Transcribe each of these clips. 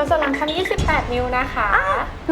สัดส่วนหลังครรภ์28 นิ้วนะคะ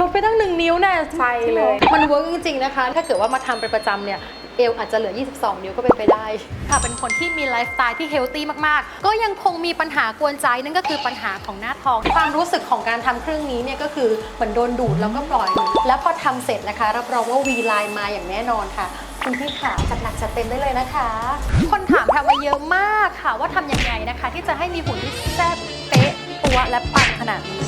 ลดไปตั้งหนึ่งนิ้วแน่ใช่เลย มันเวิร์กจริง ๆ นะคะ ถ้าเกิดว่ามาทำเป็นประจำเนี่ยเอวอาจจะเหลือ 22 นิ้วก็เป็นไปได้ ค่ะเป็นคนที่มีไลฟ์สไตล์ที่เฮลตี้มากๆ ก็ยังคงมีปัญหากวนใจนั่นก็คือปัญหาของหน้าท้อง ความรู้สึกของการทำเครื่องนี้เนี่ยก็คือเหมือนโดนดูดแล้วก็ปล่อย แล้วพอทำเสร็จนะคะ รับรองว่าวีไลน์มาอย่างแน่นอนค่ะ คุณพี่ขาจัดหนักจัดเต็มได้เลยนะคะ คนถามทำมาเยอะมากค่ะว่าทำยังไงนะคะ ที่จะให้มีหุ่นที่แซ่บเป๊ะตัวและปัง ขนาดนี้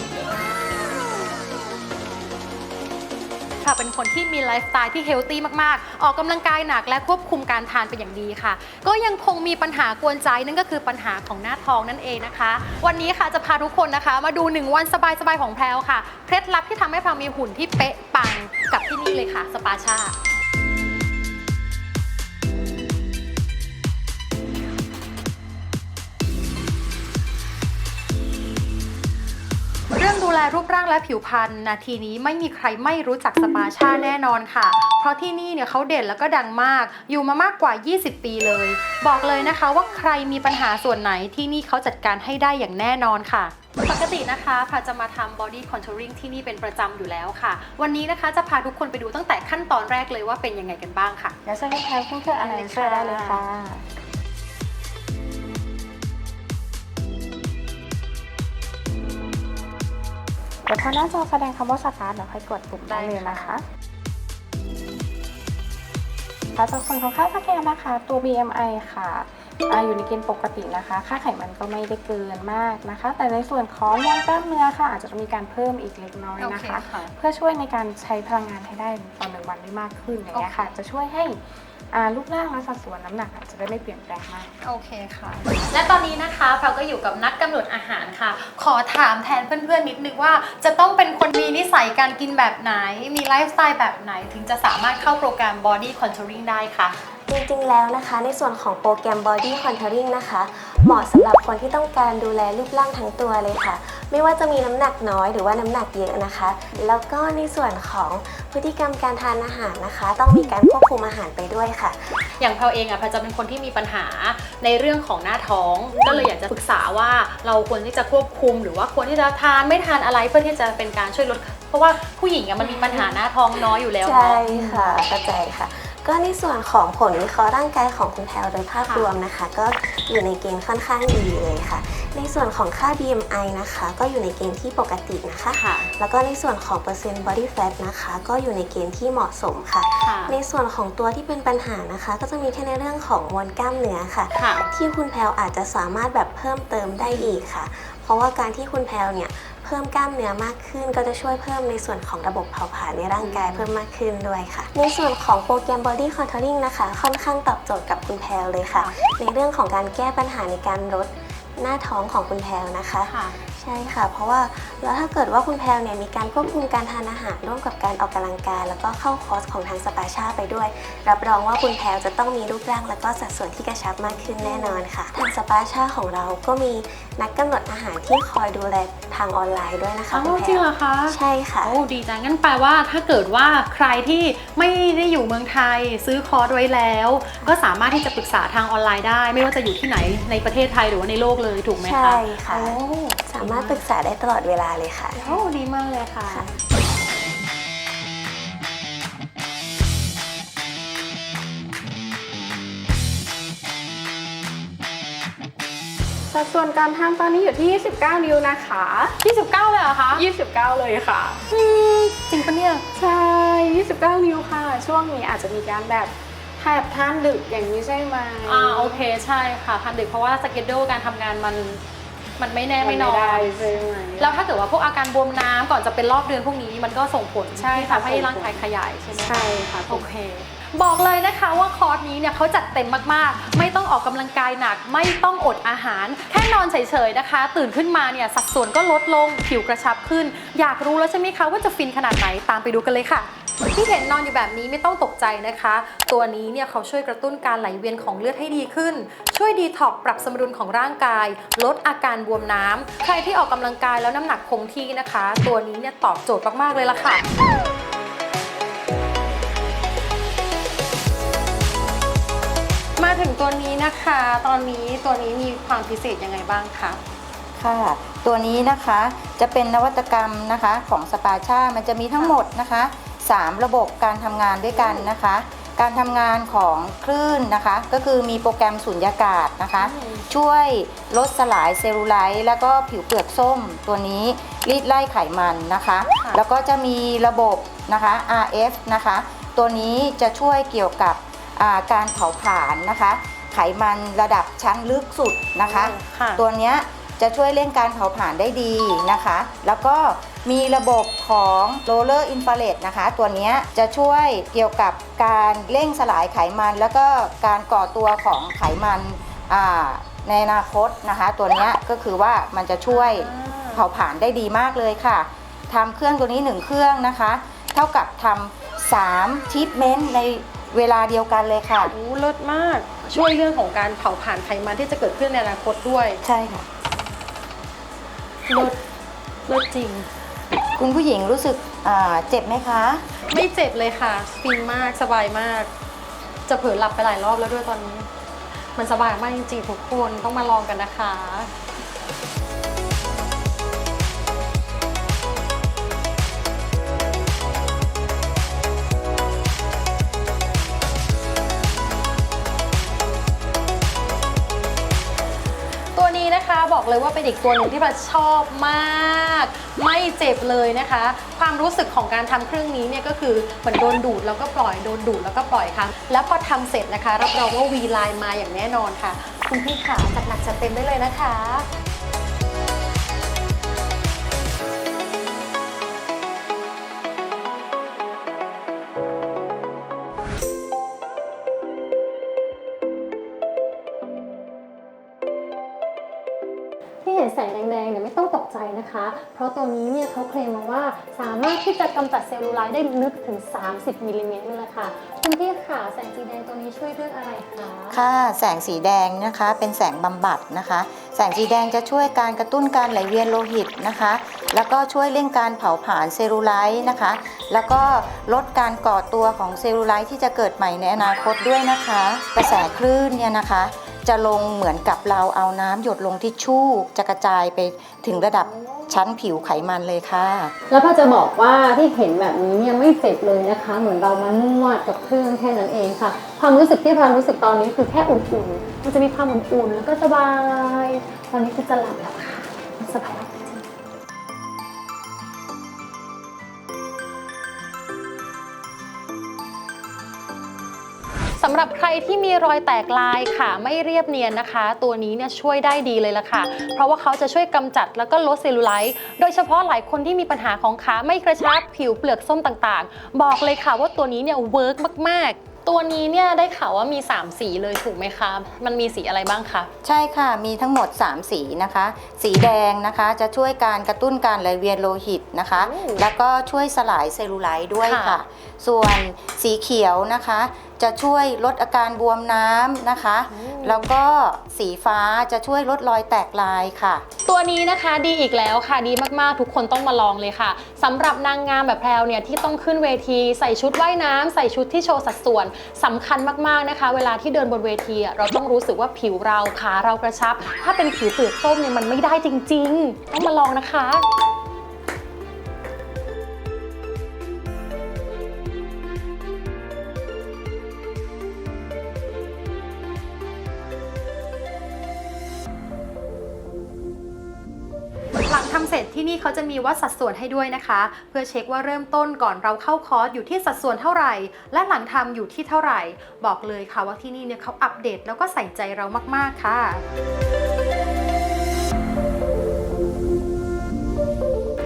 ค่ะเป็นคนที่มีไลฟ์สไตล์ที่เฮลตี้มาก ๆ ออกกำลังกายหนักและควบคุมการทานเป็นอย่างดีค่ะ ก็ยังคงมีปัญหากวนใจนั่นก็คือปัญหาของหน้าท้องนั่นเองนะคะ วันนี้ค่ะจะพาทุกคนนะคะ มาดู 1 วันสบาย ๆ ของแพรวค่ะ เคล็ดลับที่ทำให้แพรวมีหุ่นที่เป๊ะปังกับที่นี่เลยค่ะ สปาชา รื่องดูแลรูปร่างและผิวพรรณนาทีนี้ไม่มีใครไม่รู้จักสปาชาแน่นอนค่ะ เพราะที่นี่เนี่ยเขาเด่นแล้วก็ดังมาก อยู่มามากกว่า 20 ปีเลย บอกเลยนะคะว่าใครมีปัญหาส่วนไหนที่นี่เขาจัดการให้ได้อย่างแน่นอนค่ะปกตินะคะพาจะมาทำ body contouring ที่นี่เป็นประจำอยู่แล้วค่ะ วันนี้นะคะจะพาทุกคนไปดูตั้งแต่ขั้นตอนแรกเลยว่าเป็นยังไงกันบ้างค่ะเดี๋ยวเชิญคุณแพรขึ้นเครื่องอะไรช่วยได้เลยค่ะ ดี๋ยวพอหน้าจอแสดงคำว่าสตาร์ทเดี๋ยวค่อยกดปุ่มได้เลยนะคะค่ะจากส่วนของค่าสแกนนะคะ ตัว BMI ค่ะอ่าอยู่ในเกณฑ์ปกตินะคะ ค่าไขมันก็ไม่ได้เกินมากนะคะ แต่ในส่วนของมวลกล้ามเนื้อค่ะ อาจจะมีการเพิ่มอีกเล็กน้อยนะคะโอเคค่ะเพื่อช่วยในการใช้พลังงานให้ได้ต่อหนึ่งวันได้มากขึ้นอย่างเงี้ยค่ะ จะช่วยให้ อ่ารูปร่างและสัดส่วนน้ำหนักอาจจะได้ไม่เปลี่ยนแปลงมาก โอเคค่ะ และตอนนี้นะคะเราก็อยู่กับนักกำหนดอาหารค่ะ ขอถามแทนเพื่อนๆนิดนึงว่า จะต้องเป็นคนมีนิสัยการกินแบบไหน มีไลฟ์สไตล์แบบไหน ถึงจะสามารถเข้าโปรแกรม Body Contouring ได้คะ ริงๆ แล้วนะคะ ในส่วนของโปรแกรม Body Contouring นะคะ เหมาะสำหรับคนที่ต้องการดูแลรูปร่างทั้งตัวเลยค่ะ ไม่ว่าจะมีน้ำหนักน้อยหรือว่าน้ำหนักเยอะนะคะ แล้วก็ในส่วนของพฤติกรรมการทานอาหารนะคะ ต้องมีการควบคุมอาหารไปด้วยค่ะ อย่างแพรเองอะแพรจะเป็นคนที่มีปัญหาในเรื่องของหน้าท้อง ก็เลยอยากจะปรึกษาว่าเราควรที่จะควบคุม หรือว่าควรที่จะทานไม่ทานอะไรเพื่อที่จะเป็นการช่วยลด เพราะว่าผู้หญิงอะมันมีปัญหาหน้าท้องน้อยอยู่แล้วใช่เนาะค่ะเข้าใจค่ะ ก็ในส่วนของผลวิเคราะห์ร่างกายของคุณแพลวโดยภาพค่ะรวมนะคะ ก็อยู่ในเกณฑ์ค่อนข้างดีเลยค่ะ ในส่วนของค่า BMI นะคะ ก็อยู่ในเกณฑ์ที่ปกตินะคะค่ะแล้วก็ในส่วนของเปอร์เซ็นต์ body fat นะคะ ก็อยู่ในเกณฑ์ที่เหมาะสมค่ะค่ะในส่วนของตัวที่เป็นปัญหานะคะ ก็จะมีแค่ในเรื่องของมวลกล้ามเนื้อค่ะค่ะที่คุณแพลวอาจจะสามารถแบบเพิ่มเติมได้อีกค่ะเพ ราะว่าการที่คุณแพลวเนี่ยเพิ่มกล้ามเนื้อมากขึ้น ก็จะช่วยเพิ่มในส่วนของระบบเผาผลาญในร่างกายเพิ่มมากขึ้นด้วยค่ะ ในส่วนของโปรแกรม body contouring นะคะ ค่อนข้างตอบโจทย์กับคุณแพลวเลยค่ะ ในเรื่องของการแก้ปัญหาในการลดหน้าท้องของคุณแพลวนะคะ ใช่ค่ะ เพราะว่าแล้วถ้าเกิดว่าคุณแพลวเนี่ยมีการควบคุมการทานอาหารร่วมกับการออกกำลังกาย แล้วก็เข้าคอร์สของทางสปาชาไปด้วย รับรองว่าคุณแพลวจะต้องมีรูปร่าง แล้วก็สัดส่วนที่กระชับมากขึ้นแน่นอนค่ะ ทางสปาชาของเราก็มีนักกำหนดอาหารที่คอยดูแลทางออนไลน์ด้วยนะคะอ้าวคุณแพจริงลเหรวอคะใช่ค่ะโอ้ดีจังงั้นแปลว่าถ้าเกิดว่าใครที่ไม่ได้อยู่เมืองไทยซื้อคอร์สไว้แล้ว ก็สามารถที่จะปรึกษาทางออนไลน์ได้ ไม่ว่าจะอยู่ที่ไหนในประเทศไทยหรือว่าในโลกเลยถูกไหมคะใช่ค่ะโอ้สามารถปรึกษาได้ตลอดเวลาเลยค่ะ โอ้ดีมากเลยค่ะ ค่ะ สัดส่วนการทำตอนนี้อยู่ที่ 29 นิ้วนะคะ 29 เลยเหรอคะ29 เลยค่ะอืมจริงปะเนี่ย ใช่ 29 นิ้วค่ะ ช่วงนี้อาจจะมีการแบบแทบทานดึกอย่างนี้ใช่ไหมอ่าโอเคใช่ค่ะทันดึกเพราะว่าสเกจโดการทำงานมัน มันไม่แน่ไม่นอนได้ใช่ไหมแล้วถ้าเกิดว่าพวกอาการบวมน้ำก่อนจะเป็นรอบเดือนพวกนี้มันก็ส่งผลใช่ที่ค่ะ ทำให้ส่งผลร่างกายขยายใช่ไหมคะ ใช่ค่ะโอเค บอกเลยนะคะว่าคอร์สนี้เนี่ยเขาจัดเต็มมากๆ ไม่ต้องออกกำลังกายหนัก ไม่ต้องอดอาหาร แค่นอนเฉยๆนะคะ ตื่นขึ้นมาเนี่ยสัดส่วนก็ลดลง ผิวกระชับขึ้น อยากรู้แล้วใช่ไหมคะว่าจะฟินขนาดไหน ตามไปดูกันเลยค่ะ ที่เห็นนอนอยู่แบบนี้ไม่ต้องตกใจนะคะ ตัวนี้เนี่ยเขาช่วยกระตุ้นการไหลเวียนของเลือดให้ดีขึ้น ช่วยดีท็อกปรับสมดุลของร่างกาย ลดอาการบวมน้ำใครที่ออกกำลังกายแล้วน้ำหนักคงที่นะคะ ตัวนี้เนี่ยตอบโจทย์มากๆเลยล่ะค่ะมาถึงตัวนี้นะคะ ตอนนี้ตัวนี้มีความพิเศษยังไงบ้างคะค่ะ ตัวนี้นะคะจะเป็นนวัตกรรมนะคะของสปาชา มันจะมีทั้งหมดนะคะ 3 ระบบการทำงานด้วยกันนะคะ การทำงานของคลื่นนะคะ ก็คือมีโปรแกรมสุญญากาศนะคะ ช่วยลดสลายเซลลูไลท์แล้วก็ผิวเปลือกส้มตัวนี้รีดไล่ไขมันนะคะค่ะแล้วก็จะมีระบบนะคะ RF นะคะ ตัวนี้จะช่วยเกี่ยวกับอ่าการเผาผลาญนะคะ ไขมันระดับชั้นลึกสุดนะคะค่ะตัวเนี้ยจะช่วยเร่งการเผาผลาญได้ดีนะคะ แล้วก็ มีระบบของโรลเลอร์อินฟราเรดนะคะ ตัวเนี้ยจะช่วยเกี่ยวกับการเร่งสลายไขมัน แล้วก็การก่อตัวของไขมันอ่าในอนาคตนะคะ ตัวเนี้ยก็คือว่ามันจะช่วยเผาผลาญได้ดีมากเลยค่ะทำเครื่องตัวนี้ 1 เครื่องนะคะ เท่ากับทำ3ทิปเมนต์ในเวลาเดียวกันเลยค่ะโอ้เลิศมาก ช่วยเรื่องของการเผาผลาญไขมันที่จะเกิดขึ้นในอนาคตด้วย ใช่ค่ะเลิศเลิศจริง คุณผู้หญิงรู้สึกเจ็บไหมคะ ไม่เจ็บเลยค่ะฟินมากสบายมาก จะเผลอหลับไปหลายรอบแล้วด้วยตอนนี้ มันสบายมากจริงๆทุกคนต้องมาลองกันนะคะ บอกเลยว่าเป็นอีกตัวหนึ่งที่พัดชอบมาก ไม่เจ็บเลยนะคะ ความรู้สึกของการทำเครื่องนี้เนี่ยก็คือเหมือนโดนดูดแล้วก็ปล่อยโดนดูดแล้วก็ปล่อยค่ะ แล้วพอทำเสร็จนะคะรับรองว่าวีไลน์มาอย่างแน่นอนค่ะ คุณพี่ขาจัดหนักจัดเต็มได้เลยนะคะ ที่จะกำจัดเซลลูไลท์ได้ลึกถึง 30มิลลิเมตรเลยละค่ะ คุณพี่ขาแสงสีแดงตัวนี้ช่วยเรื่องอะไรคะค่ะแสงสีแดงนะคะเป็นแสงบำบัดนะคะ แสงสีแดงจะช่วยการกระตุ้นการไหลเวียนโลหิตนะคะ แล้วก็ช่วยเร่งการเผาผลาญเซลลูไลท์นะคะ แล้วก็ลดการก่อตัวของเซลลูไลท์ที่จะเกิดใหม่ในอนาคตด้วยนะคะ กระแสคลื่นเนี่ยนะคะ จะลงเหมือนกับเราเอาน้ำหยดลงทิชชู่จะกระจายไปถึงระดับชั้นผิวไขมันเลยค่ะ แล้วพอจะบอกว่าที่เห็นแบบนี้เนี่ยไม่เจ็บเลยนะคะ เหมือนเรามานวดกับเครื่องแค่นั้นเองค่ะ ความรู้สึกที่พารู้สึกตอนนี้คือแค่อุ่นๆมันจะมีความอุ่นๆแล้วก็สบาย ตอนนี้คือจะหลับแล้วค่ะสบายำหรับใครที่มีรอยแตกลายค่ะไม่เรียบเนียนนะคะ ตัวนี้เนี่ยช่วยได้ดีเลยละค่ะ เพราะว่าเขาจะช่วยกำจัดแล้วก็ลดเซลลูไลท์โดยเฉพาะหลายคนที่มีปัญหาของขาไม่กระชับผิวเปลือกส้มต่างๆ บอกเลยค่ะว่าตัวนี้เนี่ยเวิร์กมากๆตัวนี้เนี่ยได้ข่าวว่ามี 3 สีเลยถูกไหมคะ มันมีสีอะไรบ้างคะ ใช่ค่ะ มีทั้งหมด 3 สีนะคะ สีแดงนะคะจะช่วยการกระตุ้นการไหลเวียนโลหิตนะคะโอ้แล้วก็ช่วยสลายเซลลูไลท์ด้วยค่ะค่ะส่วนสีเขียวนะคะ จะช่วยลดอาการบวมน้ำนะคะ แล้วก็สีฟ้าจะช่วยลดรอยแตกลายค่ะ ตัวนี้นะคะดีอีกแล้วค่ะดีมากๆ ทุกคนต้องมาลองเลยค่ะสำหรับนางงามแบบแพรวเนี่ยที่ต้องขึ้นเวที ใส่ชุดว่ายน้ำใส่ชุดที่โชว์สัดส่วนสำคัญมากๆนะคะ เวลาที่เดินบนเวทีอะเราต้องรู้สึกว่าผิวเราขาเรากระชับ ถ้าเป็นผิวเปลือกส้มเนี่ยมันไม่ได้จริง ๆ ต้องมาลองนะคะ เสร็จที่นี่เขาจะมีวัดสัดส่วนให้ด้วยนะคะ เพื่อเช็คว่าเริ่มต้นก่อนเราเข้าคอร์สอยู่ที่สัดส่วนเท่าไหร่ และหลังทำอยู่ที่เท่าไหร่ บอกเลยค่ะว่าที่นี่เนี่ยเขาอัปเดตแล้วก็ใส่ใจเรามากๆค่ะ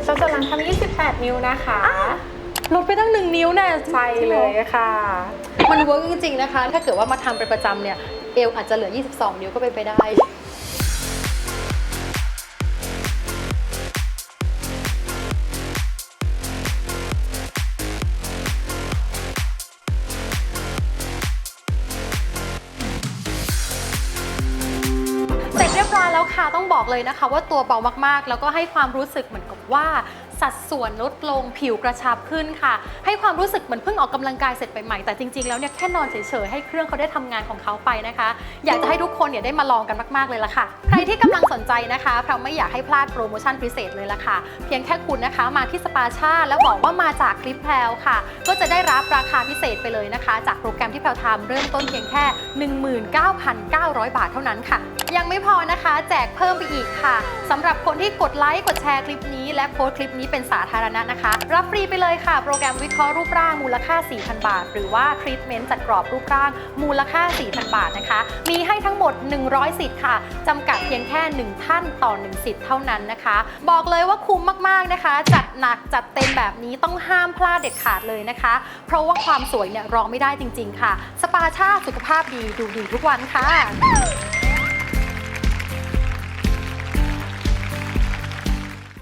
สัดส่วนหลังทำ28 นิ้วนะคะลดไปตั้งหนึ่งนิ้วแน่ใช่เลยค่ะ มันเวิร์กจริงๆนะคะ ถ้าเกิดว่ามาทำเป็นประจำเนี่ย เอวอาจจะเหลือ 22 นิ้วก็เป็นไปได้ เลยนะคะว่าตัวเบามากๆ แล้วก็ให้ความรู้สึกเหมือนกับว่าสัดส่วนลดลงผิวกระชับขึ้นค่ะ ให้ความรู้สึกเหมือนเพิ่งออกกำลังกายเสร็จใหม่ๆแต่จริงๆแล้วเนี่ยแค่นอนเฉยๆให้เครื่องเขาได้ทำงานของเขาไปนะคะ อยากจะให้ทุกคนเนี่ยได้มาลองกันมากๆเลยละค่ะ ใครที่กำลังสนใจนะคะเพราไม่อยากให้พลาดโปรโมชั่นพิเศษเลยละค่ะ เพียงแค่คุณนะคะมาที่สปาชาแล้วบอกว่ามาจากคลิปแพลวค่ะ ก็จะได้รับราคาพิเศษไปเลยนะคะ จากโปรแกรมที่แพลวทำเริ่มต้นเพียงแค่ 19,900 บาทเท่านั้นค่ะ ยังไม่พอนะคะ แจกเพิ่มไปอีกค่ะสำหรับคนที่กดไลค์กดแชร์คลิปนี้ และโพสต์คลิปนี้เป็นสาธารณะนะคะ รับฟรีไปเลยค่ะ โปรแกรมวิเคราะห์รูปร่างมูลค่า 4,000 บาท หรือว่าทรีทเมนต์จัดกรอบรูปร่างมูลค่า 4,000 บาทนะคะ มีให้ทั้งหมด 100 สิทธิ์ค่ะจำกัดเพียงแค่ 1 ท่านต่อ 1 สิทธิ์เท่านั้นนะคะ บอกเลยว่าคุ้มมากๆนะคะ จัดหนักจัดเต็มแบบนี้ต้องห้ามพลาดเด็ดขาดเลยนะคะ เพราะว่าความสวยเนี่ยรองไม่ได้จริง ๆ ค่ะ สปาชาสุขภาพดีดูดีทุกวันค่ะ